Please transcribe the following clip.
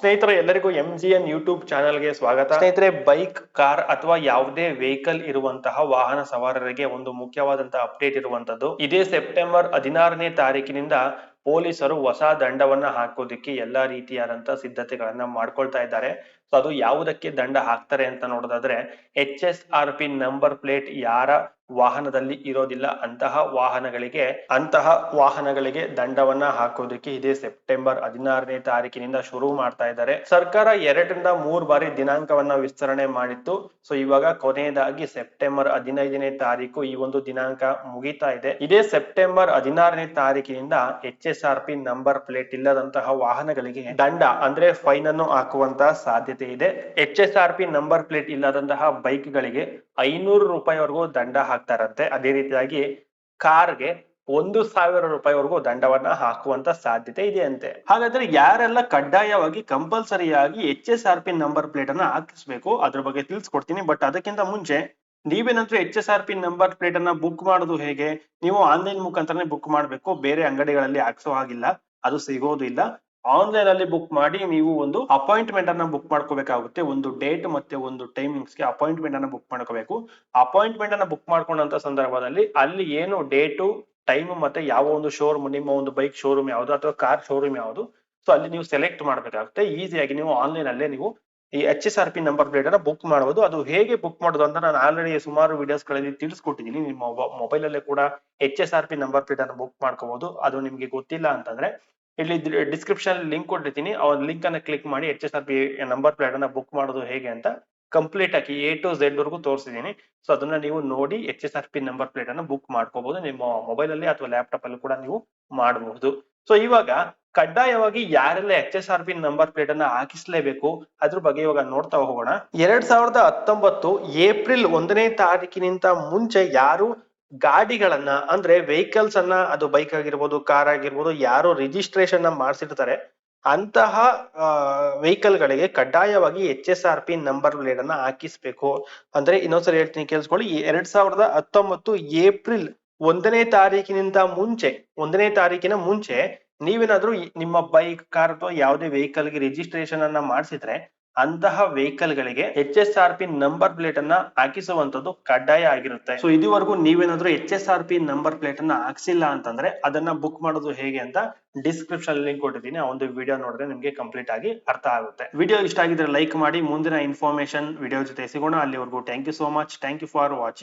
ಸ್ನೇಹಿತರೆ, ಎಲ್ಲರಿಗೂ M G N YouTube ಚಾನೆಲ್ಗೆ ಸ್ವಾಗತ. ಸ್ನೇಹಿತರೆ, ಬೈಕ್, ಕಾರ್ ಅಥವಾ ಯಾವುದೇ ವೆಹಿಕಲ್ ಇರುವಂತಹ ವಾಹನ ಸವಾರರಿಗೆ ಒಂದು ಮುಖ್ಯವಾದಂತಹ ಅಪ್ಡೇಟ್ ಇರುವಂತದ್ದು ಇದೇ ಸೆಪ್ಟೆಂಬರ್ ಹದಿನಾರನೇ ತಾರೀಕಿನಿಂದ ಪೊಲೀಸರು ಹೊಸ ದಂಡವನ್ನ ಹಾಕೋದಿಕ್ಕೆ ಎಲ್ಲಾ ರೀತಿಯಾದಂತಹ ಸಿದ್ಧತೆಗಳನ್ನ ಮಾಡ್ಕೊಳ್ತಾ ಇದ್ದಾರೆ. ಸೊ, ಅದು ಯಾವುದಕ್ಕೆ ದಂಡ ಹಾಕ್ತಾರೆ ಅಂತ ನೋಡೋದಾದ್ರೆ H S R P number plate ಯಾರ ವಾಹನದಲ್ಲಿ ಇರೋದಿಲ್ಲ. ಅಂತಹ ವಾಹನಗಳಿಗೆ ಅಂತಹ ವಾಹನಗಳಿಗೆ ದಂಡವನ್ನ ಹಾಕೋದಕ್ಕೆ ಇದೇ ಸೆಪ್ಟೆಂಬರ್ ಹದಿನಾರನೇ ತಾರೀಕಿನಿಂದ ಶುರು ಮಾಡ್ತಾ ಇದ್ದಾರೆ. ಸರ್ಕಾರ ಎರಡರಿಂದ ಮೂರು ಬಾರಿ ದಿನಾಂಕವನ್ನ ವಿಸ್ತರಣೆ ಮಾಡಿತ್ತು. ಸೊ, ಇವಾಗ ಕೊನೆಯದಾಗಿ ಸೆಪ್ಟೆಂಬರ್ ಹದಿನೈದನೇ ತಾರೀಕು ಈ ಒಂದು ದಿನಾಂಕ ಮುಗಿತಾ ಇದೆ. ಇದೇ ಸೆಪ್ಟೆಂಬರ್ ಹದಿನಾರನೇ ತಾರೀಕಿನಿಂದ H S R P number plate ಇಲ್ಲದಂತಹ ವಾಹನಗಳಿಗೆ ದಂಡ, ಅಂದ್ರೆ ಫೈನ್ ಅನ್ನು ಹಾಕುವಂತಹ ಸಾಧ್ಯತೆ ಇದೆ. H S R P number plate ಇಲ್ಲದಂತಹ ಬೈಕ್ ಗಳಿಗೆ ಐನೂರು ರೂಪಾಯಿವರೆಗೂ ದಂಡ ಹಾಕ್ತಾರಂತೆ ಅದೇ ರೀತಿಯಾಗಿ ಕಾರ್ಗೆ ಒಂದು ಸಾವಿರ ರೂಪಾಯಿವರೆಗೂ ದಂಡವನ್ನ ಹಾಕುವಂತ ಸಾಧ್ಯತೆ ಇದೆ ಅಂತೆ ಹಾಗಾದ್ರೆ ಯಾರೆಲ್ಲ ಕಡ್ಡಾಯವಾಗಿ ಕಂಪಲ್ಸರಿಯಾಗಿ H S R P number plate ಅನ್ನ ಹಾಕಿಸ್ಬೇಕು ಅದ್ರ ಬಗ್ಗೆ ತಿಳಿಸ್ಕೊಡ್ತೀನಿ. ಬಟ್ ಅದಕ್ಕಿಂತ ಮುಂಚೆ ನೀವೇನಾದ್ರೂ H S R P number plate ಅನ್ನ ಬುಕ್ ಮಾಡೋದು ಹೇಗೆ? ನೀವು ಆನ್ಲೈನ್ ಮುಖಾಂತರನೇ ಬುಕ್ ಮಾಡಬೇಕು. ಬೇರೆ ಅಂಗಡಿಗಳಲ್ಲಿ ಹಾಕ್ಸೋ ಹಾಗಿಲ್ಲ. ಅದು ಸಿಗೋದು ಇಲ್ಲ ಆನ್ಲೈನ್ ಅಲ್ಲಿ ಬುಕ್ ಮಾಡಿ ನೀವು ಒಂದು ಅಪಾಯಿಂಟ್ಮೆಂಟ್ ಅನ್ನ ಬುಕ್ ಮಾಡ್ಕೋಬೇಕಾಗುತ್ತೆ. ಒಂದು ಡೇಟ್ ಮತ್ತೆ ಒಂದು ಟೈಮಿಂಗ್ಸ್ಗೆ ಅಪಾಯಿಂಟ್ಮೆಂಟ್ ಅನ್ನ ಬುಕ್ ಮಾಡ್ಕೋಬೇಕು. ಅಪಾಯಿಂಟ್ಮೆಂಟ್ ಅನ್ನ ಬುಕ್ ಮಾಡ್ಕೊಂಡಂತ ಸಂದರ್ಭದಲ್ಲಿ ಅಲ್ಲಿ ಏನು ಡೇಟು ಟೈಮ್ ಮತ್ತೆ ಯಾವ ಒಂದು ಶೋರೂಮ್ ನಿಮ್ಮ ಒಂದು ಬೈಕ್ ಶೋರೂಮ್ ಯಾವುದು ಅಥವಾ ಕಾರ್ ಶೋರೂಮ್ ಯಾವುದು ಸೊ ಅಲ್ಲಿ ನೀವು ಸೆಲೆಕ್ಟ್ ಮಾಡಬೇಕಾಗುತ್ತೆ. ಈಸಿಯಾಗಿ ನೀವು ಆನ್ಲೈನ್ ಅಲ್ಲೇ ನೀವು ಈ H S R P number plate ಅನ್ನ ಬುಕ್ ಮಾಡಬಹುದು ಅದು ಹೇಗೆ ಬುಕ್ ಮಾಡೋದು ಅಂತ ನಾನು ಆಲ್ರೆಡಿ ಸುಮಾರು ವಿಡಿಯೋಸ್ಗಳಲ್ಲಿ ತಿಳಿಸ್ಕೊಟ್ಟಿದ್ದೀನಿ. ನಿಮ್ಮ ಮೊಬೈಲ್ ಅಲ್ಲೇ ಕೂಡ H S R P number plate ಅನ್ನು ಬುಕ್ ಮಾಡ್ಕೋಬಹುದು ಅದು ನಿಮಗೆ ಗೊತ್ತಿಲ್ಲ ಅಂತಂದ್ರೆ ಇಲ್ಲಿ ಡಿಸ್ಕ್ರಿಪ್ಷನ್ ಲಿಂಕ್ ಕೊಟ್ಟಿರ್ತೀನಿ. ಆ ಲಿಂಕ್ ಅನ್ನ ಕ್ಲಿಕ್ ಮಾಡಿ H S R P number plate ಅನ್ನ ಬುಕ್ ಮಾಡೋದು ಹೇಗೆ ಅಂತ ಕಂಪ್ಲೀಟ್ ಆಗಿ ಎ ಟು ಝೆಡ್ ವರೆಗೂ ತೋರಿಸಿದ್ದೀನಿ. ಸೊ ಅದನ್ನ ನೀವು ನೋಡಿ H S R P number plate ಅನ್ನ ಬುಕ್ ಮಾಡ್ಕೋಬಹುದು ನಿಮ್ಮ ಮೊಬೈಲ್ ಅಲ್ಲಿ ಅಥವಾ ಲ್ಯಾಪ್ಟಾಪ್ ಅಲ್ಲಿ ಕೂಡ ನೀವು ಮಾಡಬಹುದು. ಸೊ ಇವಾಗ ಕಡ್ಡಾಯವಾಗಿ ಯಾರೆಲ್ಲ H S R P number plate ಅನ್ನ ಹಾಕಿಸ್ಲೇಬೇಕು, ಅದ್ರ ಬಗ್ಗೆ ಇವಾಗ ನೋಡ್ತಾ ಹೋಗೋಣ. ಎರಡ್ ಸಾವಿರದ ಹತ್ತೊಂಬತ್ತು ಏಪ್ರಿಲ್ ಒಂದನೇ ತಾರೀಕಿನಿಂದ ಮುಂಚೆ ಯಾರು ಗಾಡಿಗಳನ್ನ, ಅಂದ್ರೆ ವೆಹಿಕಲ್ಸ್ ಅನ್ನ, ಅದು ಬೈಕ್ ಆಗಿರ್ಬೋದು ಕಾರ್ ಆಗಿರ್ಬೋದು, ಯಾರು ರಿಜಿಸ್ಟ್ರೇಷನ್ ಮಾಡಿಸಿರ್ತಾರೆ. ಅಂತಹ ವೆಹಿಕಲ್ ಗಳಿಗೆ ಕಡ್ಡಾಯವಾಗಿ H S R P number plate ಅನ್ನ ಹಾಕಿಸ್ಬೇಕು. ಅಂದ್ರೆ ಇನ್ನೊಂದ್ಸರಿ ಹೇಳ್ತೀನಿ ಕೇಳಿಸ್ಕೊಳ್ಳಿ ಎರಡ್ ಸಾವಿರದ ಹತ್ತೊಂಬತ್ತು ಏಪ್ರಿಲ್ ಒಂದನೇ ತಾರೀಕಿನಿಂದ ಮುಂಚೆ, ಒಂದನೇ ತಾರೀಕಿನ ಮುಂಚೆ ನೀವೇನಾದ್ರೂ ನಿಮ್ಮ ಬೈಕ್ ಕಾರ್ ಅಥವಾ ಯಾವುದೇ ವೆಹಿಕಲ್ಗೆ ರಿಜಿಸ್ಟ್ರೇಷನ್ ಅನ್ನ ಮಾಡಿಸಿದ್ರೆ ಅಂತಹ ವೆಹಿಕಲ್ ಗಳಿಗೆ H S R P number plate ಅನ್ನ ಹಾಕಿಸುವಂತದ್ದು ಕಡ್ಡಾಯ ಆಗಿರುತ್ತೆ. ಸೊ ಇದುವರೆಗೂ ನೀವೇನಾದ್ರೂ H S R P number plate ಅನ್ನ ಹಾಕ್ಸಿಲ್ಲ ಅಂತಂದ್ರೆ ಅದನ್ನ ಬುಕ್ ಮಾಡೋದು ಹೇಗೆ ಅಂತ ಡಿಸ್ಕ್ರಿಪ್ಷನ್ ಲಿಂಕ್ ಕೊಟ್ಟಿದ್ದೀನಿ. ಆ ಒಂದು ವಿಡಿಯೋ ನೋಡಿದ್ರೆ ನಿಮ್ಗೆ ಕಂಪ್ಲೀಟ್ ಆಗಿ ಅರ್ಥ ಆಗುತ್ತೆ. ವಿಡಿಯೋ ಇಷ್ಟ ಆಗಿದ್ರೆ ಲೈಕ್ ಮಾಡಿ, ಮುಂದಿನ ಇನ್ಫಾರ್ಮೇಶನ್ ವಿಡಿಯೋ ಜೊತೆ ಸಿಗೋಣ. ಅಲ್ಲಿವರೆಗೂ thank you so much thank you for watching